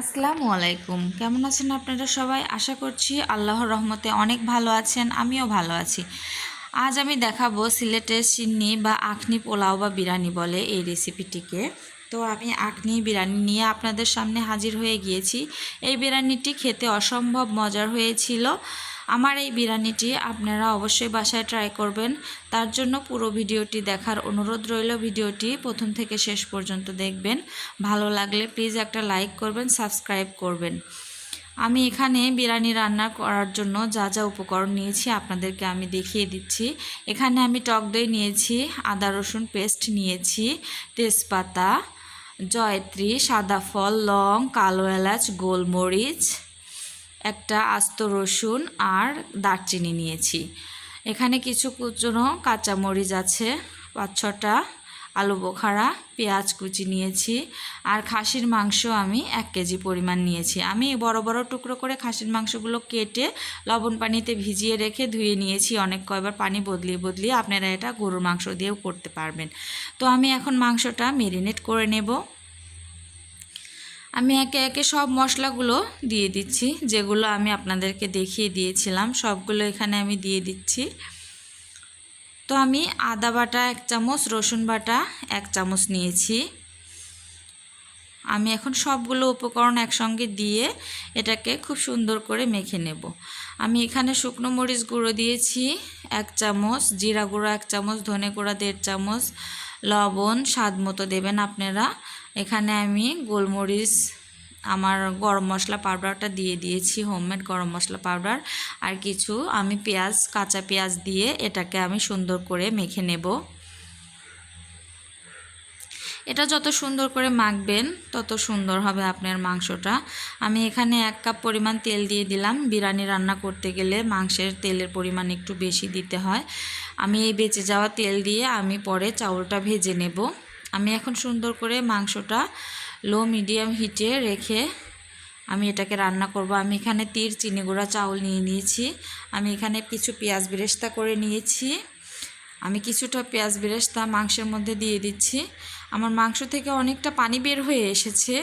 আসসালামু আলাইকুম। কেমন আছেন আপনারা সবাই? আশা করছি আল্লাহর রহমতে অনেক ভালো আছেন, আমিও ভালো আছি। আজ আমি দেখাবো সিলেটের সিন্নি বা আখনি পোলাও বা বিরিয়ানি বলে এই রেসিপিটিকে। তো আমি আখনি বিরিয়ানি নিয়ে আপনাদের সামনে হাজির হয়ে গিয়েছি। এই বিরিয়ানিটি খেতে অসম্ভব মজার হয়েছিল। আমার এই বিরিয়ানিটি আপনারা অবশ্যই বাসায় ট্রাই করবেন। তার জন্য পুরো ভিডিওটি দেখার অনুরোধ রইল। ভিডিওটি প্রথম থেকে শেষ পর্যন্ত দেখবেন। ভালো লাগলে প্লিজ একটা লাইক করবেন সাবস্ক্রাইব করবেন। আমি এখানে বিরিয়ানি রান্না করার জন্য যা যা উপকরণ নিয়েছি আপনাদেরকে আমি দেখিয়ে দিচ্ছি। এখানে আমি টক দই নিয়েছি, আদা রসুন পেস্ট নিয়েছি, তেজপাতা, জয়ত্রী, সাদা ফল, লং, কালো এলাচ, গোলমরিচ একটা আস্ত রসুন আর দারচিনি নিয়েছি। এখানে কিছু কুচনো কাঁচামরিচ আছে, পাঁচ ছটা আলু বোখারা, পেঁয়াজ কুচি নিয়েছি আর খাসির মাংস আমি এক কেজি পরিমাণ নিয়েছি। আমি বড় বড় টুকরো করে খাসির মাংসগুলো কেটে লবণ পানিতে ভিজিয়ে রেখে ধুয়ে নিয়েছি। অনেক কয়বার পানি বদলিয়ে বদলিয়ে আপনারা এটা গরুর মাংস দিয়েও করতে পারবেন। তো আমি এখন মাংসটা মেরিনেট করে নেব। আমি একে একে সব মশলাগুলো দিয়ে দিচ্ছি, যেগুলো আমি আপনাদেরকে দেখিয়ে দিয়েছিলাম, সবগুলো এখানে আমি দিয়ে দিচ্ছি। তো আমি আদা বাটা এক চামচ, রসুন বাটা এক চামচ নিয়েছি। আমি এখন সবগুলো উপকরণ একসঙ্গে দিয়ে এটাকে খুব সুন্দর করে মেখে নেব। আমি এখানে শুকনো মরিচ গুঁড়ো দিয়েছি, এক চামচ, জিরা গুঁড়ো এক চামচ, ধনে গুঁড়া দেড় চামচ লবণ, স্বাদ মতো দেবেন আপনারা। এখানে আমি গোলমরিচ, আমার গরম মশলা পাউডারটা দিয়ে দিয়েছি হোমমেড গরম মশলা পাউডার। আর কিছু, আমি পেঁয়াজ, কাঁচা পেঁয়াজ দিয়ে এটাকে আমি সুন্দর করে মেখে নেব। এটা যত সুন্দর করে মাখবেন, তত সুন্দর হবে আপনার মাংসটা। আমি এখানে এক কাপ পরিমাণ তেল দিয়ে দিলাম। বিরিয়ানি রান্না করতে গেলে মাংসের তেলের পরিমাণ একটু বেশি দিতে হয়। আমি এই বেঁচে যাওয়া তেল দিয়ে আমি পরে চাউলটা ভেজে নেব। আমি এখন সুন্দর করে মাংসটা লো মিডিয়াম হিটে রেখে আমি এটাকে রান্না করব। আমি এখানে তীর চিনি গুঁড়া চাউল নিয়ে নিয়েছি। আমি এখানে কিছু পেঁয়াজ বেরেস্তা করে নিয়েছি। আমি কিছুটা পেঁয়াজ বেরেস্তা মাংসের মধ্যে দিয়ে দিচ্ছি। আমার মাংস থেকে অনেকটা পানি বের হয়ে এসেছে।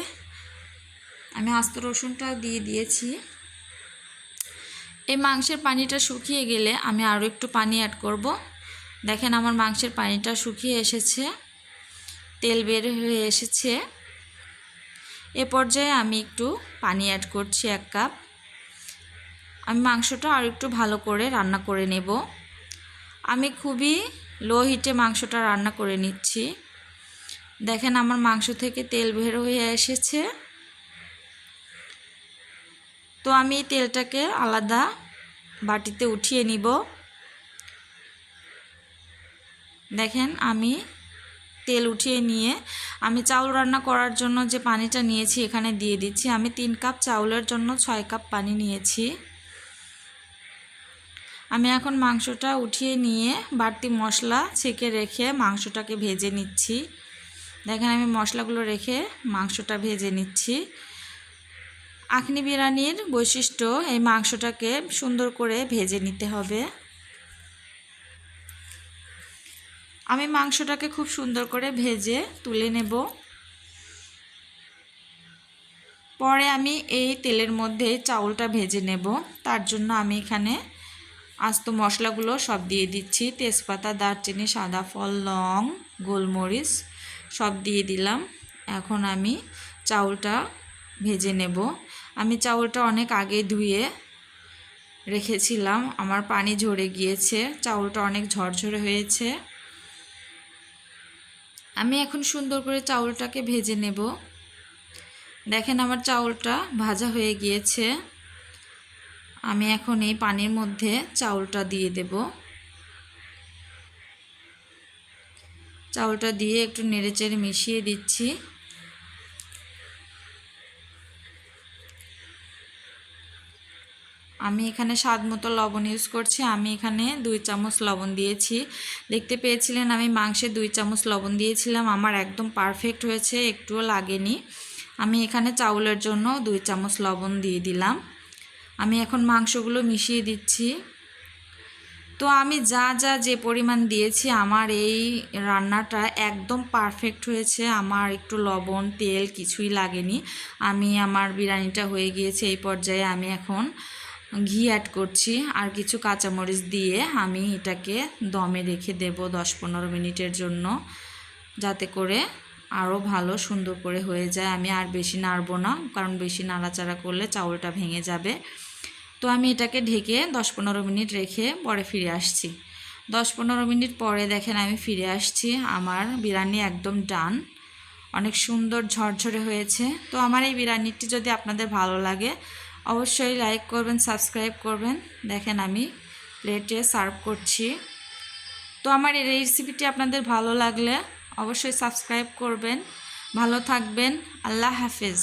আমি আস্ত রসুনটা দিয়ে দিয়েছি। এই মাংসের পানিটা শুকিয়ে গেলে আমি আরও একটু পানি অ্যাড করব। দেখেন আমার মাংসের পানিটা শুকিয়ে এসেছে। তেল বের হয়ে এসেছে। এ পর্যায়ে আমি একটু পানি অ্যাড করছি এক কাপ আমি মাংসটা আর একটু ভালো করে রান্না করে নেব। আমি খুবই লো হিটে মাংসটা রান্না করে নিচ্ছি। দেখেন আমার মাংস থেকে তেল বের হয়ে এসেছে। তো আমি তেলটাকে আলাদা বাটিতে উঠিয়ে নিব। দেখেন আমি তেল উঠিয়ে নিয়ে আমি চাউল রান্না করার জন্য যে পানিটা নিয়েছি এখানে দিয়ে দিচ্ছি। আমি তিন কাপ চাউলের জন্য ছয় কাপ পানি নিয়েছি। আমি এখন মাংসটা উঠিয়ে নিয়ে বাড়তি মশলা ছেঁকে রেখে মাংসটাকে ভেজে নিচ্ছি। দেখেন আমি মশলাগুলো রেখে মাংসটা ভেজে নিচ্ছি। আখনি বিরিয়ানির বৈশিষ্ট্য, এই মাংসটাকে সুন্দর করে ভেজে নিতে হবে। আমি মাংসটাকে খুব সুন্দর করে ভেজে তুলে নেব। পরে আমি এই তেলের মধ্যে চাউলটা ভেজে নেব। তার জন্য আমি এখানে আস্ত মশলাগুলো সব দিয়ে দিচ্ছি। তেজপাতা, দারচিনি, সাদা ফল, লং, গোলমরিচ সব দিয়ে দিলাম। এখন আমি চাউলটা ভেজে নেব। আমি চাউলটা অনেক আগে ধুয়ে রেখেছিলাম। আমার পানি ঝরে গিয়েছে। চাউলটা অনেক ঝরঝরে হয়েছে। আমি এখন সুন্দর করে চাউলটাকে ভেজে নেব। দেখেন আমার চাউলটা ভাজা হয়ে গিয়েছে। আমি এখন এই পানির মধ্যে চাউলটা দিয়ে দেব। চাউলটা দিয়ে একটু নেড়েচেড়ে মিশিয়ে দিচ্ছি। আমি এখানে স্বাদ মতো লবণ ইউজ করছি। আমি এখানে দুই চামচ লবণ দিয়েছি। দেখতে পেয়েছিলেন, আমি মাংসে দুই চামচ লবণ দিয়েছিলাম। আমার একদম পারফেক্ট হয়েছে, একটুও লাগেনি। আমি এখানে চাউলের জন্য দুই চামচ লবণ দিয়ে দিলাম। আমি এখন মাংসগুলো মিশিয়ে দিচ্ছি। তো আমি যা যা যে পরিমাণ দিয়েছি, আমার এই রান্নাটা একদম পারফেক্ট হয়েছে। আমার একটু লবণ, তেল কিছুই লাগেনি। আমি, আমার বিরিয়ানিটা হয়ে গিয়েছে এই পর্যায়ে আমি এখন ঘি অ্যাড করছি। আর কিছু কাঁচামরিচ দিয়ে আমি এটাকে দমে রেখে দেব দশ পনেরো মিনিটের জন্য, যাতে করে আরও ভালো সুন্দর করে হয়ে যায়। আমি আর বেশি নাড়বো না, কারণ বেশি নাড়াচাড়া করলে চাউলটা ভেঙে যাবে। তো আমি এটাকে ঢেকে দশ পনেরো মিনিট রেখে পরে ফিরে আসছি। দশ পনেরো মিনিট পরে দেখেন আমি ফিরে আসছি, আমার বিরিয়ানি একদম ডান। অনেক সুন্দর ঝরঝরে হয়েছে। তো আমার এই বিরিয়ানিটি যদি আপনাদের ভালো লাগে, অবশ্যই লাইক করবেন সাবস্ক্রাইব করবেন। দেখেন আমি প্লেটে সার্ভ করছি। তো আমার এই রেসিপিটি আপনাদের ভালো লাগলে অবশ্যই সাবস্ক্রাইব করবেন। ভালো থাকবেন। আল্লাহ হাফেজ।